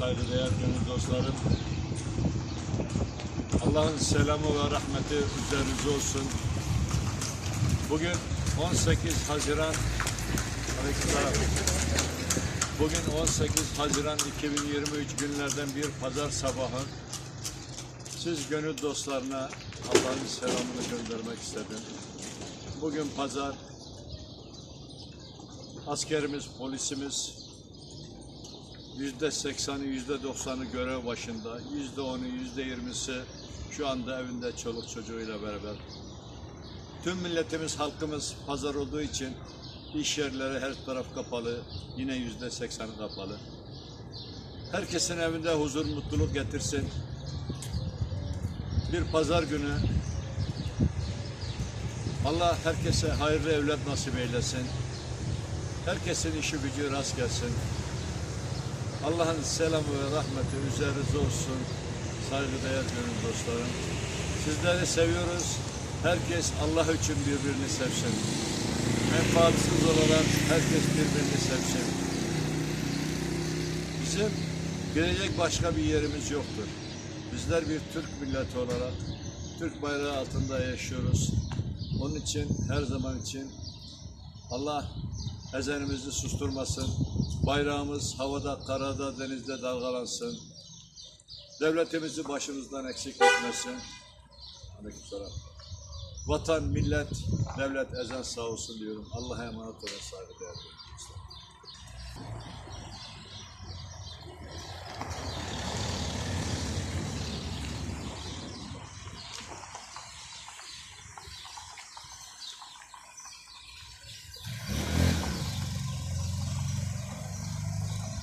saygıdeğer gönül dostlarım. Allah'ın selamı ve rahmeti üzerinize olsun. Bugün 18 Haziran. Bugün 18 Haziran 2023 günlerden bir pazar sabahı. Siz gönül dostlarına Allah'ın selamını göndermek istedim. Bugün pazar. Askerimiz, polisimiz yüzde sekseni, yüzde doksanı görev başında, yüzde onu, yüzde yirmisi şu anda evinde çoluk çocuğuyla beraber. Tüm milletimiz, halkımız pazar olduğu için iş yerleri her taraf kapalı, yine yüzde sekseni kapalı. Herkesin evinde huzur, mutluluk getirsin. Bir pazar günü Allah herkese hayırlı evlat nasip eylesin. Herkesin işi gücü rast gelsin. Allah'ın selamı ve rahmeti üzerinize olsun. Saygıdeğer gönül dostlarım. Sizleri seviyoruz. Herkes Allah için birbirini sevsin. Menfaatsiz olarak herkes birbirini sevsin. Bizim gelecek başka bir yerimiz yoktur. Bizler bir Türk milleti olarak Türk bayrağı altında yaşıyoruz. Onun için her zaman için Allah ezanımızı susturmasın. Bayrağımız havada, karada, denizde dalgalansın. Devletimizi başımızdan eksik etmesin. Aleykümselam. Vatan, millet, devlet ezen sağ olsun diyorum. Allah'a emanet olun saygıdeğer.